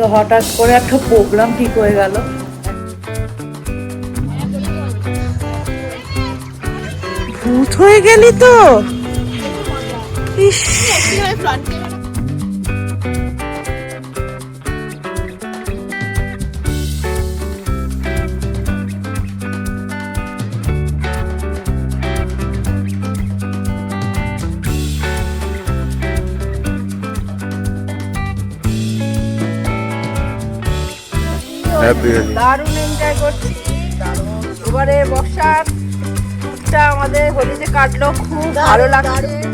তো হঠাৎ করে একটা প্রোগ্রাম ঠিক হয়ে গেল। ভূত হয়ে গেলি তো? ইস। হ্যাপি দারুণ এনজয় করছি এবারে বর্ষার আমাদের হোলিতে কাটলো খুব ভালো লাগছে।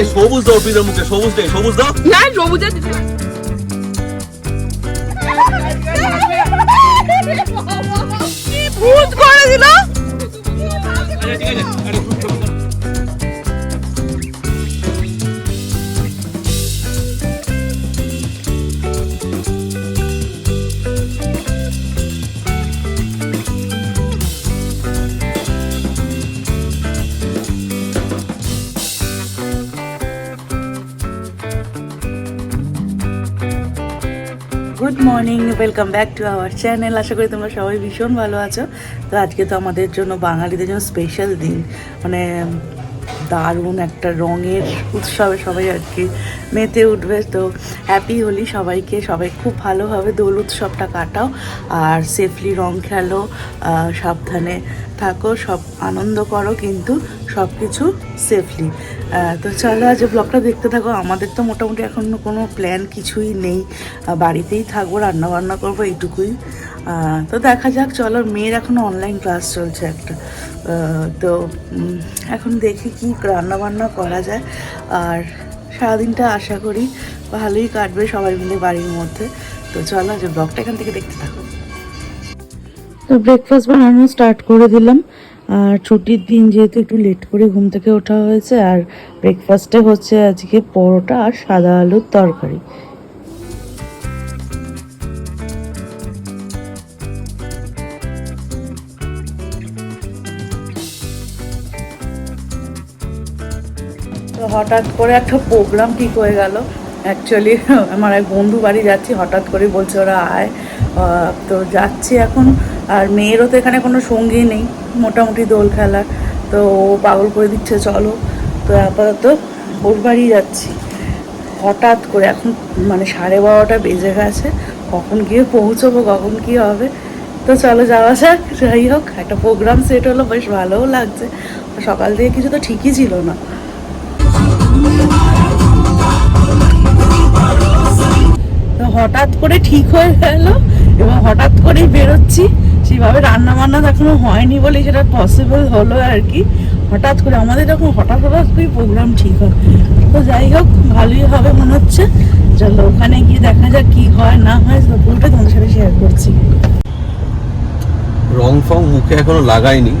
এই সবুজ দাও অর্পিতার মুখে সবুজ দে সবুজ দাও। না সবুজে ভূত করে দিল? Welcome back to our channel আশা করি তোমরা সবাই ভীষণ ভালো আছো। তো আজকে তো আমাদের জন্য বাঙালিদের জন্য স্পেশাল দিন। মানে দারুণ একটা রঙের উৎসবে সবাই আর কি মেতে উঠবে, তো হ্যাপি হোলি সবাইকে। সবাই খুব ভালোভাবে দোল উৎসবটা কাটাও আর সেফলি রং খেলো সাবধানে থাকো, সব আনন্দ করো, কিন্তু সব কিছু সেফলি তো চলো আজ ব্লগটা দেখতে থাকো। আমাদের তো মোটামুটি এখন কোনো প্ল্যান কিছুই নেই। বাড়িতেই থাকব রান্না বান্না করব, এইটুকুই। তো দেখা যাক, চলো, মেয়ের এখন অনলাইন ক্লাস চলছে একটা। তো এখন দেখি কি রান্না বান্না করা যায়। আর সারাদিনটা আশা করি ভালোই কাটবে সবাই মিলে বাড়ির মধ্যে। তো চলো যে ব্লগটা এখান থেকে দেখতে থাকো। তো ব্রেকফাস্ট বানানো স্টার্ট করে দিলাম। আর ছুটির দিন যেহেতু একটু লেট করে ঘুম থেকে ওঠা হয়েছে, আর ব্রেকফাস্টে হচ্ছে আজকে পরোটা আর সাদা আলুর তরকারি। তো হঠাৎ করে একটা প্রোগ্রাম ঠিক হয়ে গেল। অ্যাকচুয়ালি আমার এক বন্ধু বাড়ি যাচ্ছি, হঠাৎ করে বলছে ওরা আয়। তো যাচ্ছি এখন, আর মেয়েরও তো এখানে কোনো সঙ্গী নেই, মোটামুটি দোল খেলার। তো ও পাগল করে দিচ্ছে, চলো। তো আপাতত ওর বাড়ি যাচ্ছি। হঠাৎ করে এখন মানে সাড়ে বারোটা বেজে গেছে, কখন গিয়ে পৌঁছবো, কখন কি হবে? তো চলো যাওয়া যাক, যাই হোক, একটা প্রোগ্রাম সেট হলো, বেশ ভালোও লাগছে। সকাল থেকে কিছু তো ঠিকই ছিল না। হঠাৎ করে ঠিক হয়ে গেল এবং হঠাৎ করেই বেরোচ্ছি। সেইভাবে রান্না বান্না এখনও হয়নি বলে সেটা পসিবল হলো আর কি। হঠাৎ করে আমাদের যখন হঠাৎ হঠাৎ করে প্রোগ্রাম ঠিক হয়। তো যাই হোক ভালোই হবে মনে হচ্ছে। চলো ওখানে গিয়ে দেখা যাক কি হয় না হয় তো পুরোটা তোমাদের সাথে শেয়ার করছি। রং ফং মুখে এখনও লাগাইনি।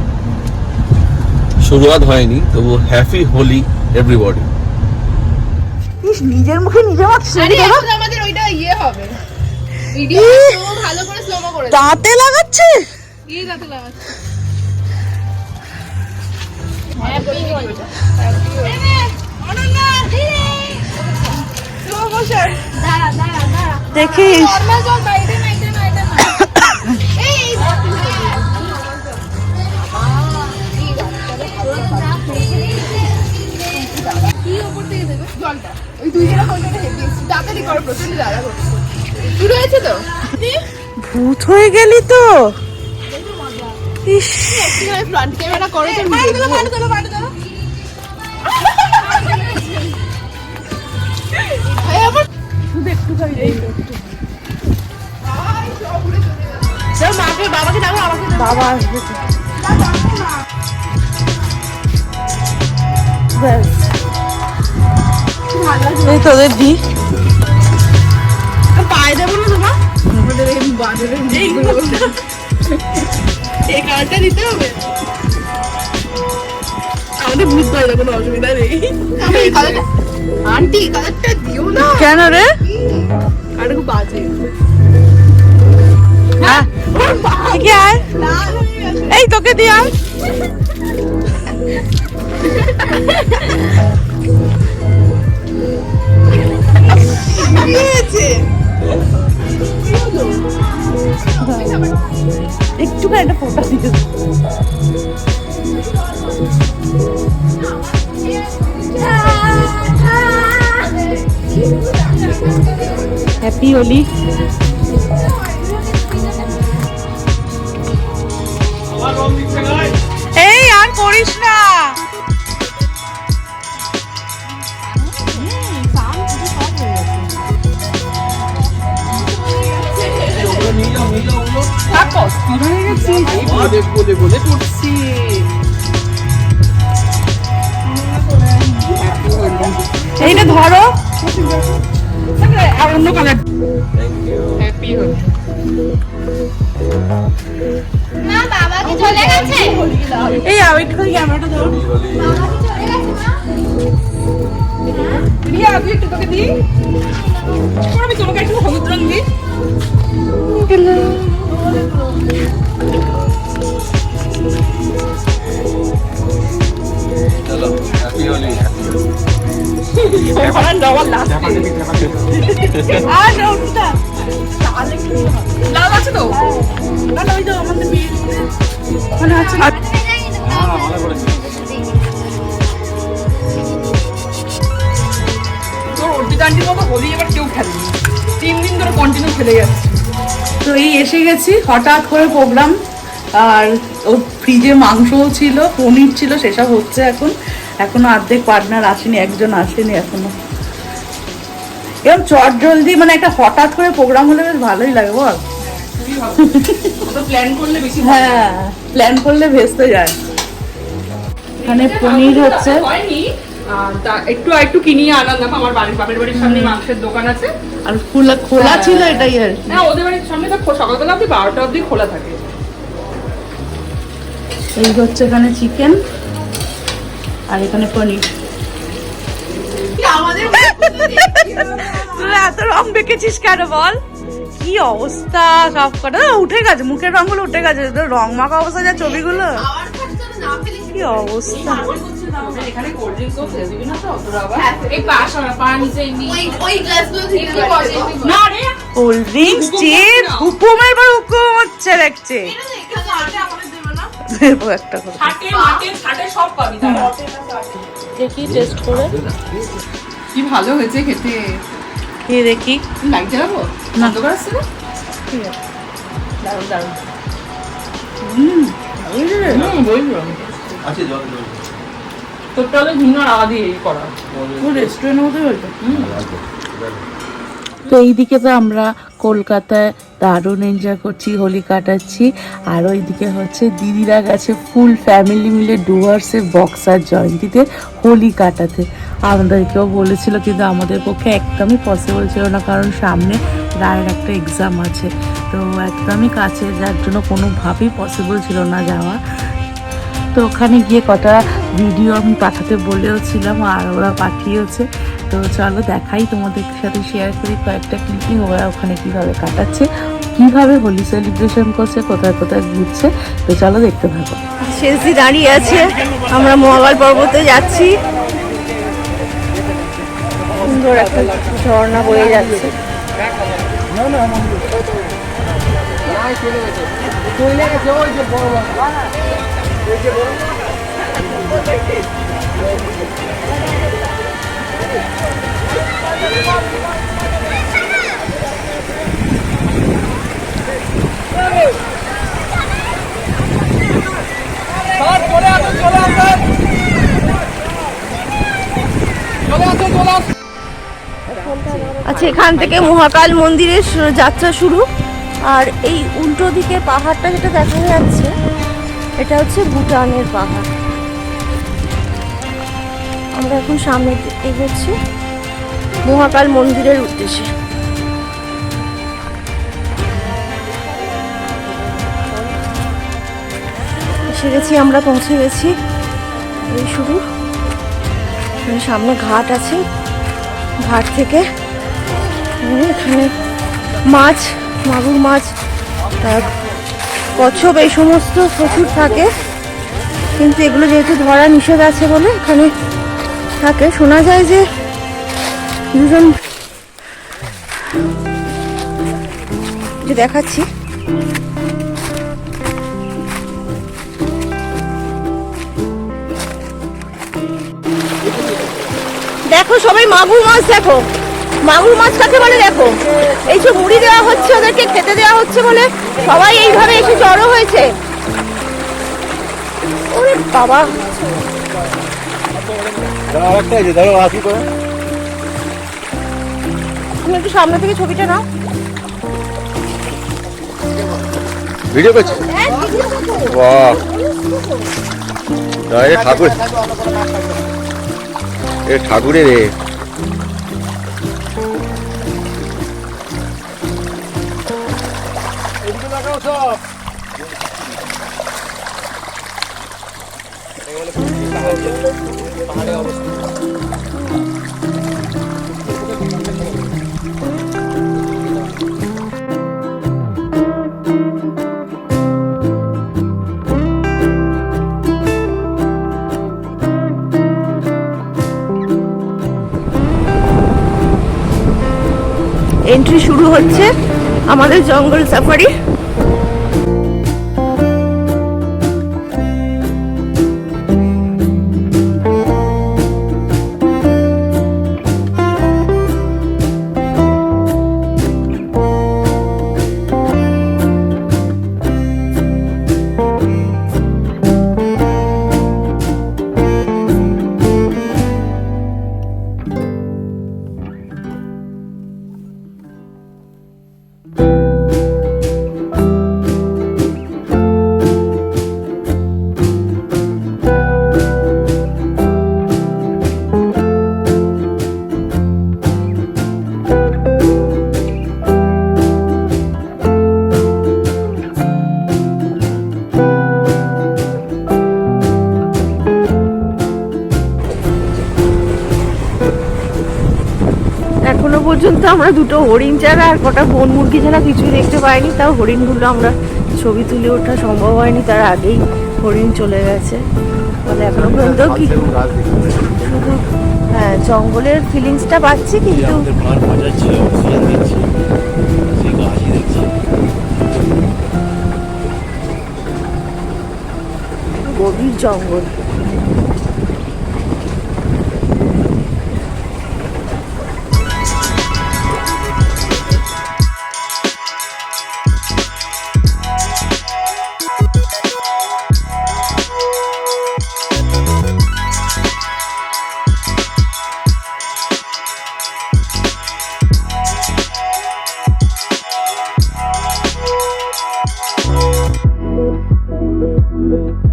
শুরুয়াত হয়নি তবু হ্যাপি হোলি এভরিবডি নিজের মুখে নিজে আরে এখন আমাদের ওইটা ইয়ে হবে। ভিডিও ভালো করে স্লোমো করে দাঁতে লাগাচ্ছে? ইয়ে যাতে লাগাচ্ছে? দেখিস ওই দুই জনের ফোনটা হেভি তাড়াতাড়ি করো প্রচণ্ড জ্বালা করছে। শুরু হয়েছে তো? ভূত হয়ে গেলি তো? ইস। ফ্রন্ট ক্যামেরা করো তো শুধু একটু খাই চল মাকে বাবাকে ডাকো আমাকে ডাকো। বাবা আসবে ব্যাস। এই তোদের দি পায়ে দেবো না তোমার? এই কার্ডটা দিতে হবে। ভূত পাই না কোনো অসুবিধা নেই। কালারটা আন্টি কালারটা দিও না। কেন রে? আর খুব বাজে। এই তোকে দিয়ে আয় দিয়েছে। একটু একটা ফোটা দিতে হ্যাপি হোলি দেখব দেখব দেখব। এইটা ধরো। আর অন্য কালার হ্যাপি হোলি। মা বাবা কি চলে গেছে? এই আর একটুখানি ক্যামেরাটা ধরো। বাবা কি চলে গেছে মা? রিয়া তুই একটু তোকে দিই। আমি তোমাকে একটু হলুদ রং দিই লাল আছে তোর অর্পিতা আন্টির মতো হোলি এবার কেউ খেলেনি। তিন দিন ধরে কন্টিনিউ খেলে যাচ্ছে তো এই এসে গেছি হঠাৎ করে প্রোগ্রাম আর ওর ফ্রিজে মাংসও ছিল পনির ছিল সেসব হচ্ছে এখন। এখনও অর্ধেক পার্টনার আসেনি একজন আসেনি এখনও। এরকম চট জলদি মানে একটা হঠাৎ করে প্রোগ্রাম হলে বেশ ভালোই লাগে বল। হ্যাঁ প্ল্যান করলে ভেস্তে যায়। এখানে পনির হচ্ছে একটু একটু কিনিয়ে আনলাম আমার বাড়ির বাপের বাড়ির সামনে মাংসের দোকান আছে। আর খোলা খোলা হ্যাঁ। ছিল এটাই আর। না ওদের সকালবেলা অব্দি বারোটা অব্দি খোলা থাকে। এই হচ্ছে এখানে চিকেন আর এখানে পনির। আমাদের তুই এত রং কেন বল? কি অবস্থা সব কটা। উঠে গেছে মুখের রঙগুলো উঠে গেছে। তো রং মাখা অবস্থা যা ছবিগুলো। কি অবস্থা। এখানে কোল্ড ড্রিঙ্কসও ফেলে দিবি না তো? অতটা আবার এই পাশ আর পা নিচে এমনি ওই গ্লাসগুলো থেকে না রে কোল্ড ড্রিঙ্কস হুকুমের পর হুকুম হচ্ছে দেখছে। দেবো একটা করে। দেখি টেস্ট করে। কি ভালো হয়েছে খেতে। দেখি? লাইট জ্বালাবো? না। অন্ধকার আসছে না ঠিক আছে দারুণ দারুণ হুম বুঝলে? হুম বললাম আছে জল জল। তোরটা হলো ভিন্ন আওয়াজ করা। রেস্টুরেন্টের মতোই হয়েছে। তো এইদিকে তো আমরা কলকাতায় দারুণ এনজয় করছি হোলি কাটাচ্ছি। আর ওইদিকে হচ্ছে দিদিরা গেছে ফুল ফ্যামিলি মিলে ডুয়ার্সে বক্সার জয়ন্তীতে হোলি কাটাতে। আমাদেরকেও বলেছিল কিন্তু আমাদের পক্ষে একদমই পসিবল ছিল না কারণ সামনে রায়ের একটা এক্সাম আছে। তো একদমই কাছে যার জন্য কোনোভাবেই পসিবল ছিল না যাওয়া। তো ওখানে গিয়ে কটা ভিডিও আমি পাঠাতে বলেও ছিলাম আর ওরা পাঠিয়েছে তো চলো দেখাই তোমাদের সাথে শেয়ার করি কয়েকটা ক্লিপিং ওরা ওখানে কীভাবে কাটাচ্ছে কীভাবে হোলি সেলিব্রেশন করছে কোথায় কোথায় ঘুরছে। তো চলো দেখতে থাকো। শেষদি দাঁড়িয়ে আছে আমরা মহাকাল পর্বতে যাচ্ছি। সুন্দর একটা ঝর্ণা বয়ে যাচ্ছে। আচ্ছা এখান থেকে মহাকাল মন্দিরের যাত্রা শুরু। আর এই উল্টো দিকে পাহাড়টা যেটা দেখা যাচ্ছে, এটা হচ্ছে ভুটানের পাহাড়। আমরা এখন সামনে এগোচ্ছি। মহাকাল মন্দিরের উদ্দেশ্যে। এসে গেছি আমরা, পৌঁছে গেছি। এই শুরু সামনে ঘাট আছে। ঘাট থেকে এখানে মাছ, মাগুর মাছ কচ্ছপ, এই সমস্ত প্রচুর থাকে। কিন্তু এগুলো যেহেতু ধরা নিষেধ আছে বলে এখানে থাকে, শোনা যায় যে দুজন যে দেখাচ্ছি। দেখো সবাই মাগুর মাছ, দেখো। মাগুর মাছ কাকে বলে, দেখো? এই যে মুড়ি দেওয়া হচ্ছে ওদেরকে, খেতে দেওয়া হচ্ছে বলে সবাই এইভাবে এসে জড়ো হয়েছে। ওরে বাবা। তুমি একটু সামনে থেকে ছবিটা নাও। ভিডিও করছি? বাহ। এ ঠাকুর। এ ঠাকুরের এন্ট্রি শুরু হচ্ছে আমাদের জঙ্গল সাফারি আমরা দুটো হরিণ ছাড়া আর কটা বন মুরগি ছাড়া কিছুই দেখতে পাইনি। তাও হরিণগুলো আমরা ছবি তুলে ওঠা সম্ভব হয়নি। তার আগেই হরিণ চলে গেছে। ফলে এখনও পর্যন্ত কি শুধু হ্যাঁ জঙ্গলের ফিলিংসটা পাচ্ছি কিন্তু গভীর জঙ্গল। কি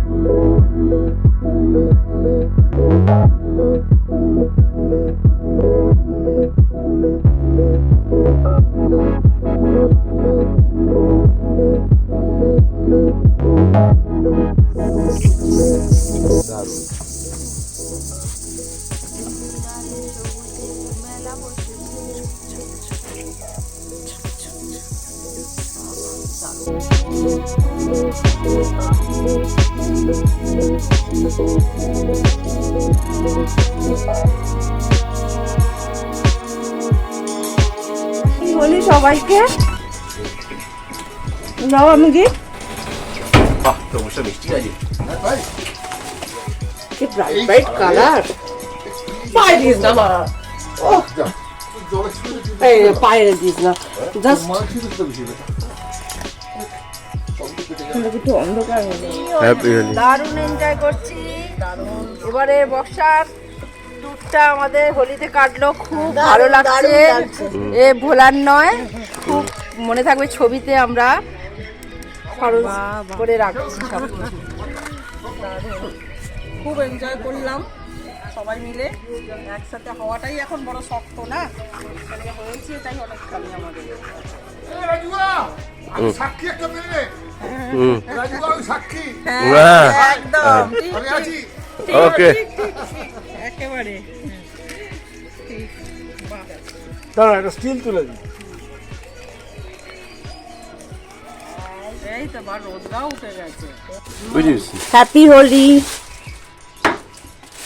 দাও আমি কি বাহ তোমার মিষ্টি আছে। কি ব্রাইট ব্রাইট কালার পায়ে দিস না মা। এই পায়ে দিস না। জাস্ট দারুণ এনজয় করছি। এবারে বর্ষার ট্যুরটা আমাদের হোলিতে কাটলো। খুব ভালো লাগছে। এ ভোলার নয় খুব মনে থাকবে ছবিতে আমরা। খরচ করে রাখছি সব। খুব এনজয় করলাম সবাই মিলে। একসাথে হওয়াটাই এখন বড় শক্ত না? হয়েছে এটাই অনেকখানি আমাদের। হ্যাঁ একেবারে। দাঁড়া একটা স্টিল তুলে দিই। বুঝিস হ্যাপি হোলি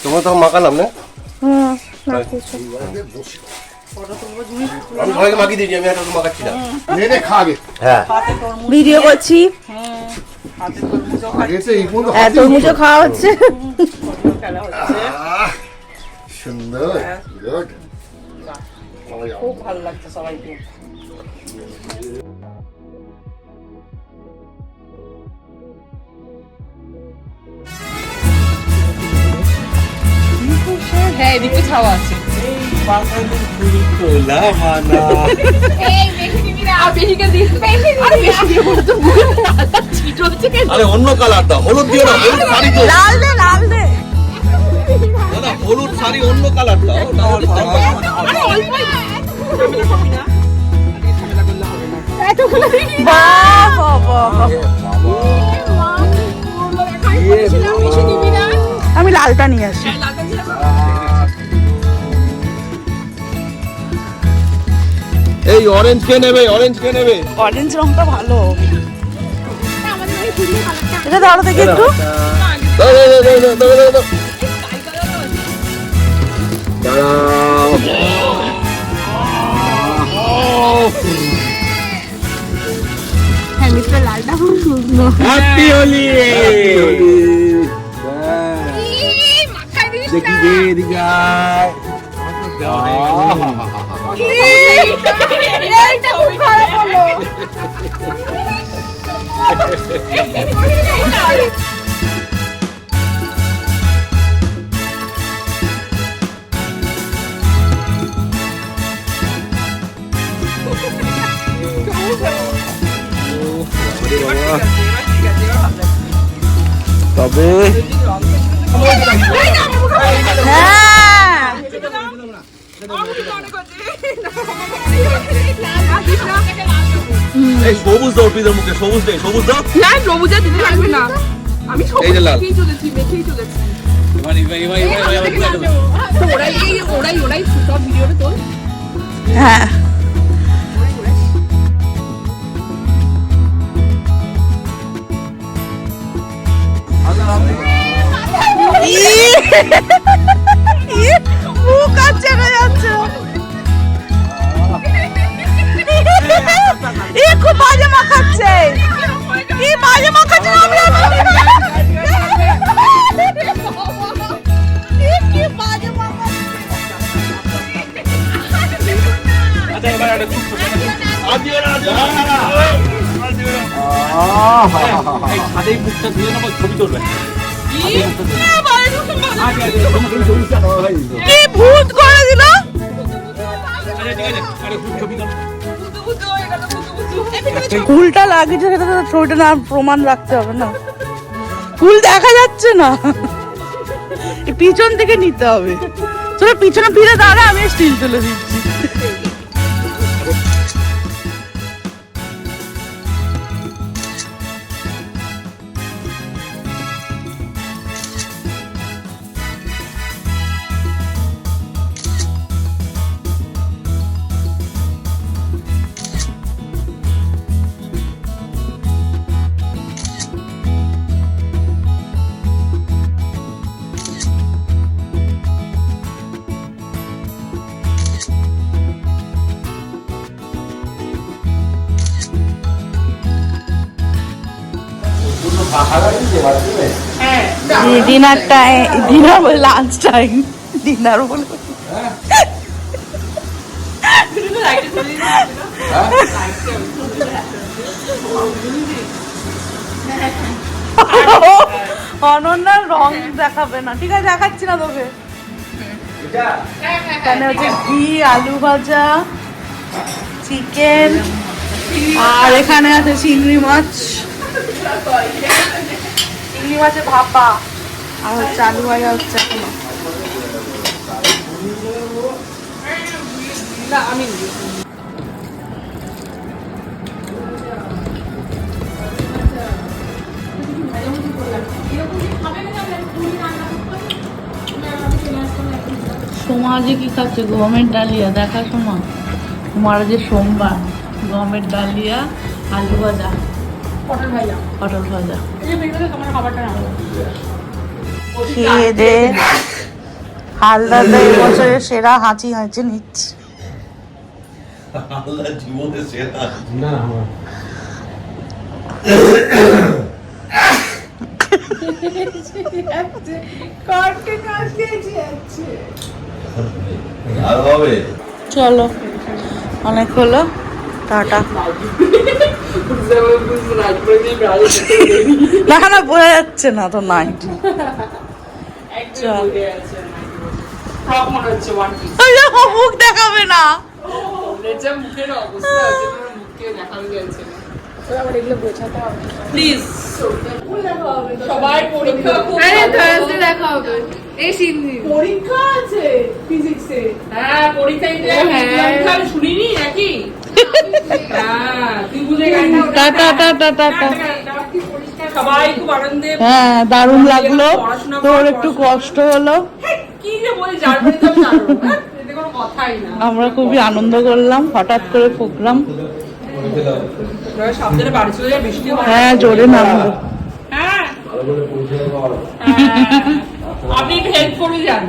তোমার তখন মাখালাম না? হুম আমি সবাইকে মাখিয়ে দিয়েছি আমি একটা মাখাচ্ছি না। নে নে হ্যাঁ। ভিডিও করছি। তরমুজও হ্যাঁ খাওয়া হচ্ছে। সুন্দর খুব ভালো লাগছে সবাইকে। কেন আরে অন্য কালারটা হলুদ দিও না হলুদ শাড়ি তো। লাল দে লাল দে। দাদা হলুদ শাড়ি অন্য কালারটা ওটা হলুদ এই অরেঞ্জ কে নেবে অরেঞ্জ কে নেবে অরেঞ্জ রংটা ভালো এটা ধরো দেখি একটু হ্যাঁ লালটা খুব সুন্দর হ্যাপি হোলি মাখাই দেখি তবে হ্যাঁ এই সবুজ দাও পিদের মুখে সবুজ দে সবুজ দাও। না প্রভুজা দিতে লাগবে না। আমি সব এই যে লাল। মেখেই চলেছি মেখেই চলেছি। ওরাই ওরাই ওরাই সব ভিডিওতে তোল। হ্যাঁ। মুখ আর চেপে যাচ্ছে। এ খুব বাজে মাখাচ্ছে। কি বাজে মাখাচ্ছে আমরা? কি বাজে মাখাচ্ছে। কি ভূত করে দিল? ফুলটা লাগিয়েছে সেটা তো ছবিটা না প্রমাণ রাখতে হবে না। ফুল দেখা যাচ্ছে না। পিছন থেকে নিতে হবে। তোরা পিছনে ফিরে দাঁড়া, আমি স্টিল তুলে দিচ্ছি। ডিনার টাইম ডিনার বলে লাঞ্চ টাইম ডিনার বলে। অনন্যার রং দেখাবে না। ঠিক আছে, দেখাচ্ছি না তোকে। এখানে হচ্ছে ঘি, আলু ভাজা, চিকেন, আর এখানে আছে চিংড়ি মাছ। চিংড়ি মাছের ভাপা। আর হচ্ছে আলু ভাজা হচ্ছে এখনও সোমা যে কি খাচ্ছে? গমের ডালিয়া দেখা সোমা? তোমার যে সোমবার গমের ডালিয়া আলু ভাজা। পটল ভাইয়া পটল ভাজা। খাবারটা খেয়ে দে। হালদারদা এই বছরের সেরা হাঁচি হাঁচি। নিচ্ছে চলো অনেক হলো টাটা। না না বোঝা যাচ্ছে না তো নাইট মনে মুখ দেখাবে না। প্লিজ সবাই পরীক্ষা খুব আরে থার্সডে দেখা হবে। এই সিনজি পরীক্ষা আছে ফিজিক্সে হ্যাঁ পরীক্ষা হ্যাঁ। শুনিনি নাকি হ্যাঁ তুই বুঝে গেছিস টাটা টাটা টাটা সবাই খুব হ্যাঁ দারুণ লাগল। তোর একটু কষ্ট হলো। কি যে বলি জার্মানি তো জানো? এতে কোনো কথাই না আমরা খুবই আনন্দ করলাম হঠাৎ করে প্রোগ্রাম। হয় জোরে নামলো হ্যাঁ। হ্যাঁ। আপনি একটু হেল্প করে যান।